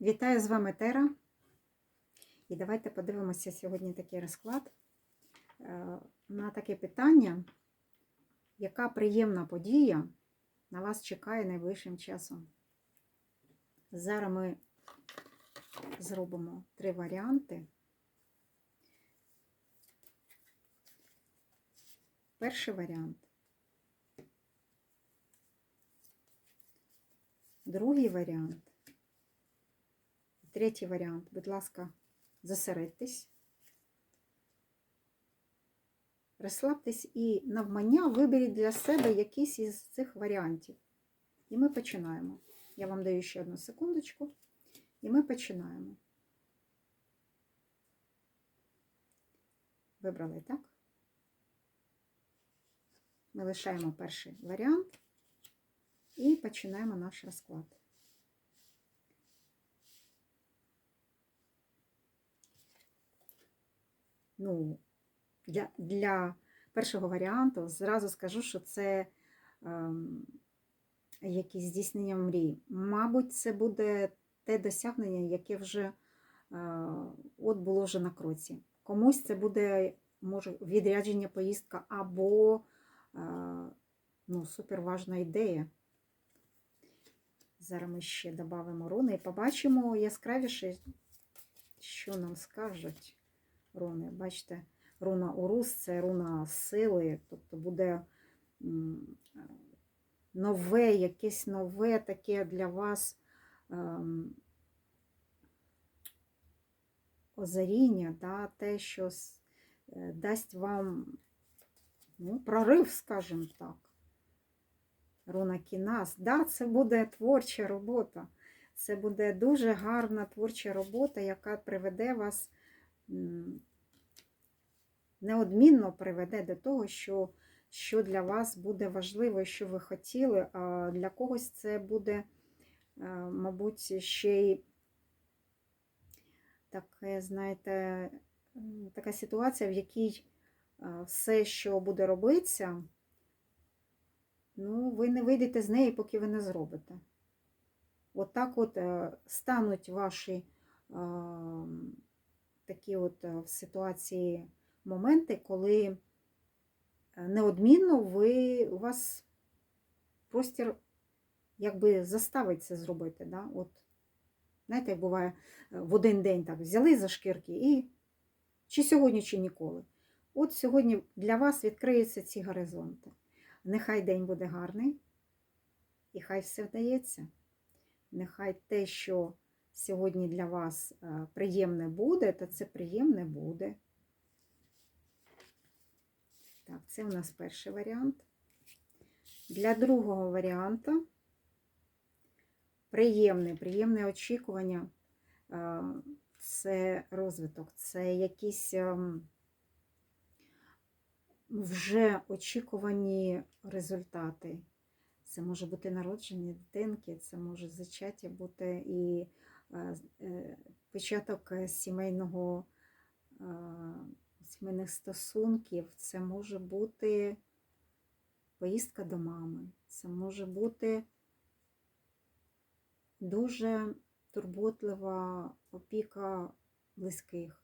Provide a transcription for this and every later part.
Вітаю з вами Тера. І давайте подивимося сьогодні такий розклад е, на таке питання, яка приємна подія на вас чекає найближчим часом. Зараз ми зробимо три варіанти. Перший варіант. Другий варіант. Третій варіант. Будь ласка, зосередьтесь. Розслабтесь і навмання виберіть для себе якийсь із цих варіантів. І ми починаємо. Я вам даю ще одну секундочку. І ми починаємо. Вибрали, так? Ми лишаємо перший варіант і починаємо наш розклад. Ну, для, для першого варіанту зразу скажу, що це ем, якісь здійснення мрій. Мабуть, це буде те досягнення, яке вже е, от було вже на кроці. Комусь це буде може відрядження поїздка або е, ну, суперважна ідея. Зараз ми ще додамо руни і побачимо яскравіше, що нам скажуть руни. Бачите, руна Урус це руна сили, тобто буде нове, якесь нове таке для вас ем, озаріння, да, те, що е, дасть вам ну, прорив, скажімо так. Руна Кінас. Да, це буде творча робота. Це буде дуже гарна творча робота, яка приведе вас, неодмінно приведе до того, що, що для вас буде важливо, що ви хотіли, а для когось це буде, е, мабуть, ще й таке, знаєте, така ситуація, в якій е, все, що буде робитися, ну, ви не вийдете з неї, поки ви не зробите. От от е, стануть ваші такі от е, в ситуації моменти, коли е, неодмінно ви, у вас простір якби заставить це зробити. Да? От, знаєте, як буває е, в один день так взяли за шкірки і чи сьогодні, чи ніколи. От сьогодні для вас відкриються ці горизонти. Нехай день буде гарний, і хай все вдається. Нехай те, що сьогодні для вас е, приємне буде, то це приємне буде. Так, це у нас перший варіант. Для другого варіанту приємне, приємне очікування е, це розвиток, це якісь ем, вже очікувані результати. Це може бути народження дитинки, це може зачаття бути і початок е, сімейного, е, сімейних стосунків, це може бути поїздка до мами, це може бути дуже турботлива опіка близьких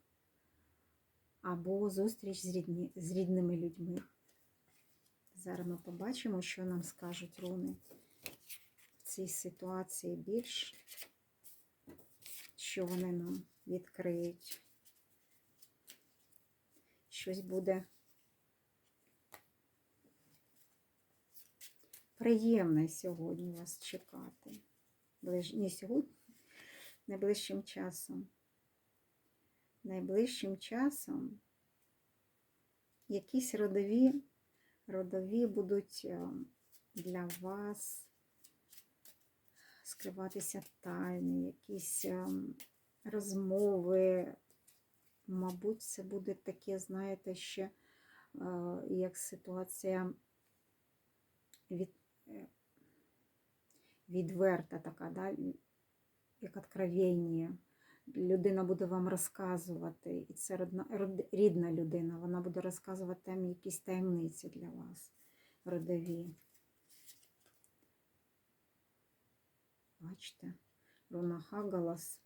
або зустріч з, рідні, з рідними людьми. Зараз ми побачимо, що нам скажуть руни в цій ситуації більш, що вони нам відкриють. Щось буде приємне сьогодні вас чекати. Ближ... Не сьогодні, найближчим часом. Найближчим часом якісь родові родові будуть е, для вас скриватися тайни, якісь е, розмови. Мабуть, це буде таке, знаєте, ще е, як ситуація від, відверта така, да? як откровення. Людина буде вам розказувати, і це рідна людина, вона буде розказувати там якісь таємниці для вас, родові. бачите, вона хагалась.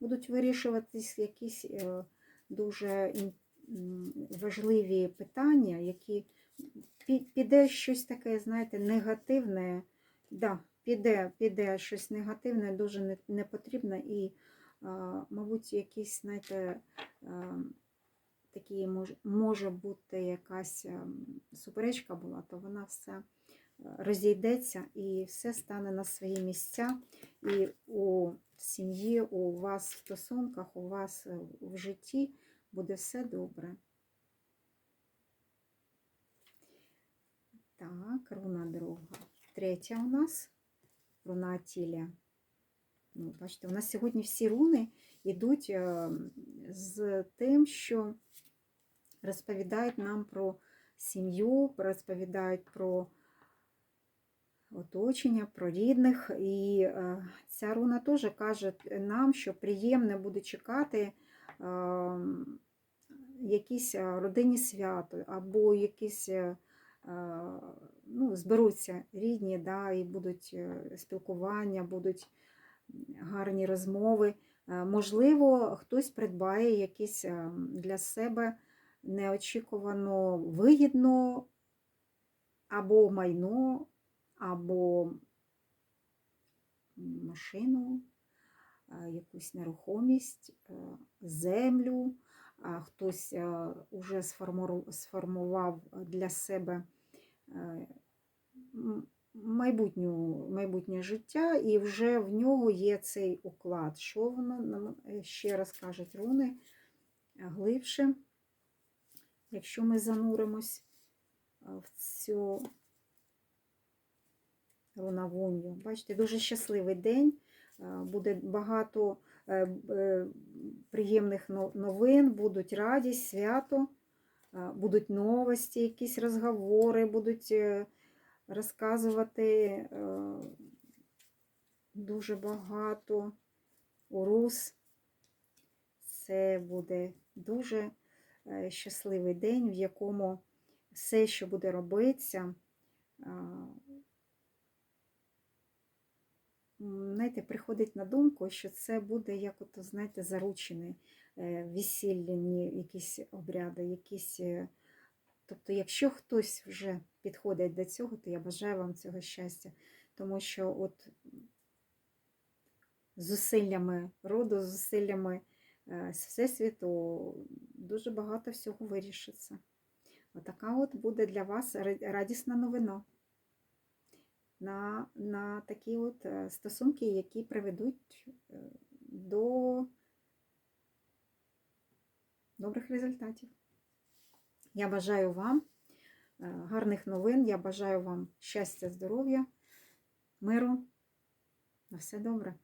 Будуть вирішуватись якісь е, дуже важливі питання, які піде щось таке, знаєте, негативне. Да, піде піде щось негативне, дуже непотрібне і, мабуть, якісь, знаєте, такі може бути якась ем, суперечка була, то вона все розійдеться і все стане на свої місця. І у сім'ї, у вас в стосунках, у вас е, в житті буде все добре. Так, руна друга. Третя у нас руна Атілія. Ну, бачите, у нас сьогодні всі руни йдуть е, з тим, що розповідають нам про сім'ю, розповідають про оточення, про рідних. І е, ця руна теж каже нам, що приємне буде чекати е, якісь е, родинні свято або якісь. Ну, зберуться рідні, да, і будуть спілкування, будуть гарні розмови. Можливо, хтось придбає якісь е, для себе неочікувано вигідно або майно, або машину, е, якусь нерухомість, е, землю. Хтось вже сформував для себе е, майбутню, майбутнє життя, і вже в нього є цей уклад. Що воно нам е, ще раз кажуть руни глибше, якщо ми зануримось е, в цю рунавунью. Бачите, дуже щасливий день, е, буде багато е, е, приємних новин, будуть радість, свято, будуть новості, якісь розговори, будуть розказувати дуже багато. Урус. Це буде дуже щасливий день, в якому все, що буде робитися, а, м, знаєте, приходить на думку, що це буде як ото, знаєте, заручені весільні якісь обряди, якісь. е, Тобто, якщо хтось вже підходить до цього, то я бажаю вам цього щастя, тому що от зусиллями роду, зусиллями е, Всесвіту дуже багато всього вирішиться. Отака от буде для вас радісна новина на, на такі от е, стосунки, які приведуть е, до добрих результатів. Я бажаю вам е, гарних новин, я бажаю вам щастя, здоров'я, миру. На все добре.